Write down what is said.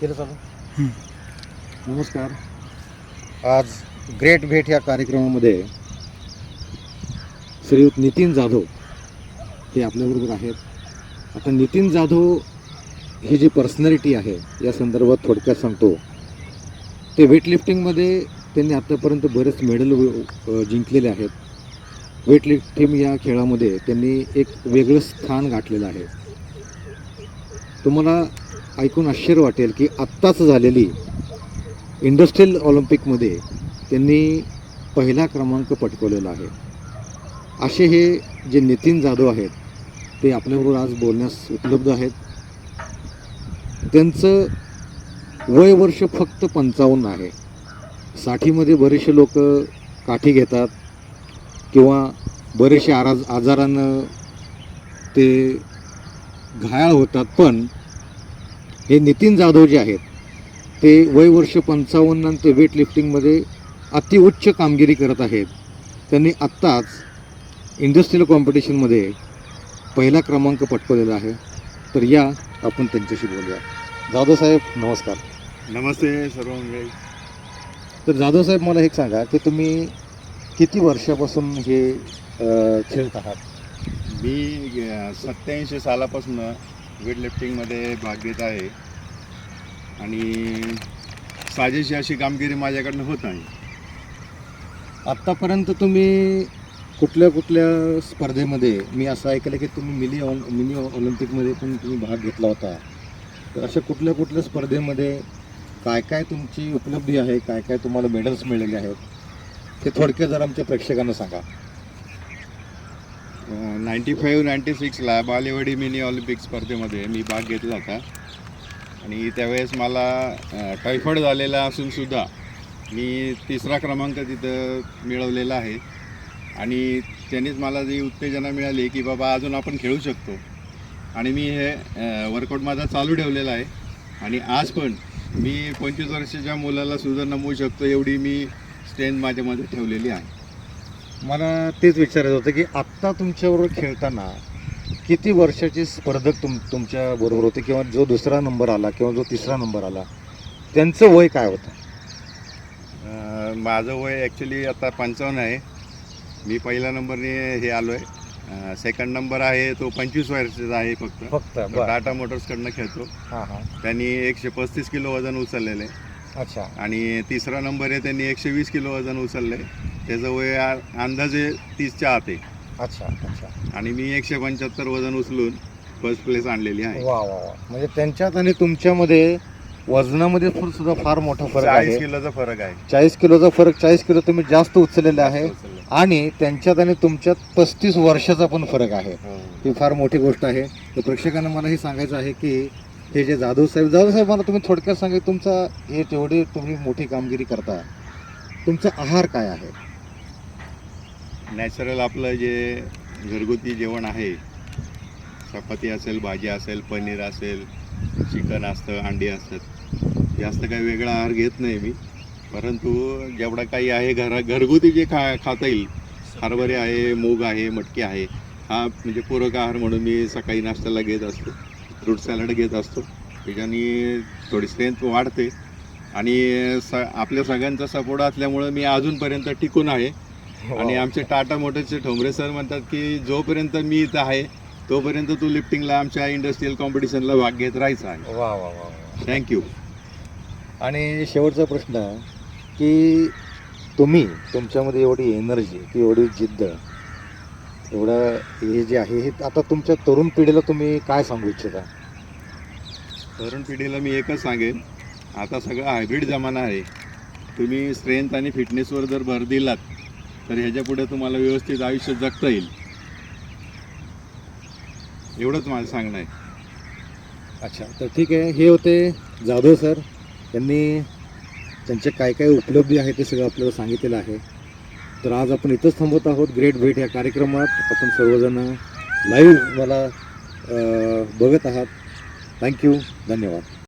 केलं चालू? नमस्कार. आज ग्रेट भेट या कार्यक्रमामध्ये श्रीयुत नितीन जाधव हे आपल्याबरोबर आहेत. आता नितीन जाधव ही जी पर्सनॅलिटी आहे या संदर्भात थोडक्यात सांगतो. ते वेटलिफ्टिंगमध्ये त्यांनी आत्तापर्यंत बरेच मेडल जिंकलेले आहेत. वेटलिफ्टिंग या खेळामध्ये त्यांनी एक वेगळं स्थान गाठलेलं आहे. तुम्हाला ऐकून आश्चर्य वाटेल की आत्ताच झालेली इंडस्ट्रियल ऑलिम्पिकमध्ये त्यांनी पहिला क्रमांक पटकवलेला आहे. असे हे जे नितीन जाधव आहेत ते आपल्याबरोबर आज बोलण्यास उपलब्ध आहेत. त्यांचं वय वर्ष फक्त पंचावन्न आहे. साठीमध्ये बरेचसे लोक काठी घेतात किंवा बरेचसे आराज आजारानं ते घायाळ होतात पण हे नितीन जाधव जे आहेत. ते वय वर्ष पंचावन्न आणि ते वेट लिफ्टिंगमध्ये अतिउच्च कामगिरी करत आहेत. त्यांनी आत्ताच इंडस्ट्रियल कॉम्पिटिशनमध्ये पहिला क्रमांक पटकवलेला आहे. तर या आपण त्यांच्याशी बोलूया. जाधव साहेब नमस्कार. नमस्ते सर्व तर जाधव साहेब मला एक सांगा की तुम्ही किती वर्षापासून हे खेळत आहात? मी सत्याऐंशी सालापासून वेटलिफ्टिंगमध्ये भाग घेत आहे. आणि साजेशी अशी कामगिरी माझ्याकडनं होत नाही. आत्तापर्यंत तुम्ही कुठल्या कुठल्या स्पर्धेमध्ये मी असं ऐकलं की तुम्ही मिनी ऑल मिनी ऑलिम्पिकमध्ये पण तुम्ही भाग घेतला होता. तर अशा कुठल्या कुठल्या स्पर्धेमध्ये काय काय तुमची उपलब्धी आहे काय काय तुम्हाला मेडल्स मिळालेले आहेत ते थोडक्यात जर आमच्या प्रेक्षकांना सांगा. नाईंटी फाईव्ह नाईंटी सिक्सला बालेवाडी मिनी ऑलिम्पिक स्पर्धेमध्ये मी भाग घेतला होता. आणि त्यावेळेस मला टायफॉईड झालेला असूनसुद्धा मी तिसरा क्रमांक तिथं मिळवलेला आहे. आणि त्यांनीच मला जी उत्तेजना मिळाली की बाबा अजून आपण खेळू शकतो. आणि मी हे वर्कआउट माझा चालू ठेवलेला आहे. आणि आज पण मी पंचवीस वर्षाच्या मुलाला सुद्धा नमवू शकतो एवढी मी स्ट्रेंथ माझ्यामध्ये ठेवलेली आहे. मला तेच विचारायचं होतं की आत्ता तुमच्याबरोबर खेळताना किती वर्षाचे स्पर्धक तुम तुमच्या बरोबर होते? किंवा जो दुसरा नंबर आला किंवा जो तिसरा नंबर आला त्यांचं वय काय होतं? माझं वय ॲक्च्युली आता पंचावन्न आहे. मी पहिल्या नंबरने हे आलो आहे सेकंड नंबर आहे तो पंचवीस वर्षाचा आहे फक्त. फक्त टाटा मोटर्सकडनं खेळतो. त्यांनी एकशे पस्तीस किलो वजन उचललेलं आहे. अच्छा. आणि तिसरा नंबर आहे त्यांनी एकशे वीस किलो वजन उचललं आहे त्याचं वय आ- अंदाजे तीसच्या आत आहे. अच्छा अच्छा. आणि मी एकशे पंच्याहत्तर वजन उचलून फर्स्ट प्लेस आणलेली आहे. वा वा वा. म्हणजे त्यांच्यात आणि तुमच्यामध्ये वजनामध्ये पण सुद्धा फार मोठा फरक चाळीस आहे किलोचा फरक आहे. चाळीस किलोचा फरक चाळीस किलो तुम्ही जास्त उचललेले आहे. आणि त्यांच्यात आणि तुमच्यात पस्तीस वर्षाचा पण फरक आहे. हो. ही फार मोठी गोष्ट आहे. तर प्रेक्षकांना मला हे सांगायचं आहे की हे जे जाधव साहेब जाधव साहेब मला तुम्ही थोडक्यात सांगा तुमचा हे तेवढी तुम्ही मोठी कामगिरी करता तुमचा आहार काय आहे? नॅचरल आपलं जे घरगुती जेवण आहे चपाती असेल भाजी असेल पनीर असेल चिकन असतं अंडी असतात. जास्त काही वेगळा आहार घेत नाही मी. परंतु जेवढा काही आहे घरा घरगुती जे खा खाता येईल हरभरे आहे मूग आहे मटकी आहे हा म्हणजे पूरक आहार म्हणून मी सकाळी नाश्त्याला घेत असतो फ्रूट सॅलड घेत असतो. त्याच्याने थोडी स्ट्रेंथ वाढते. आणि स आपल्या सगळ्यांचा सपोर्ट असल्यामुळं मी अजूनपर्यंत टिकून आहे. आणि आमचे टाटा मोटर्सचे ठोंबरे सर म्हणतात की जोपर्यंत मी इथं आहे तोपर्यंत तू लिफ्टिंगला आमच्या इंडस्ट्रियल कॉम्पिटिशनला भाग घेत राहायचा आहे. वा वा वा वा. थँक्यू आणि शेवटचा प्रश्न की तुम्ही तुमच्यामध्ये एवढी एनर्जी की एवढी जिद्द एवढं हे जे आहे हे आता तुमच्या तरुण पिढीला तुम्ही काय सांगू इच्छिता? तरुण पिढीला मी एकच सांगेन आता सगळं हायब्रिड जमाना आहे. तुम्ही स्ट्रेंथ आणि फिटनेसवर जर भर दिलात तर ह्याच्या पुढे तुम्हाला व्यवस्थित आयुष्य जगता येईल. एवढंच माझं सांगणं आहे. अच्छा तर ठीक आहे. हे होते जाधव सर. त्यांनी त्यांचे काय काय उपलब्धी आहे ते सगळं आपल्याला सांगितलेलं आहे. तर आज आपण इथंच थांबत आहोत. ग्रेट भेट या कार्यक्रमात. आपण सर्वजण लाईव्ह मला बघत आहात. थँक्यू धन्यवाद.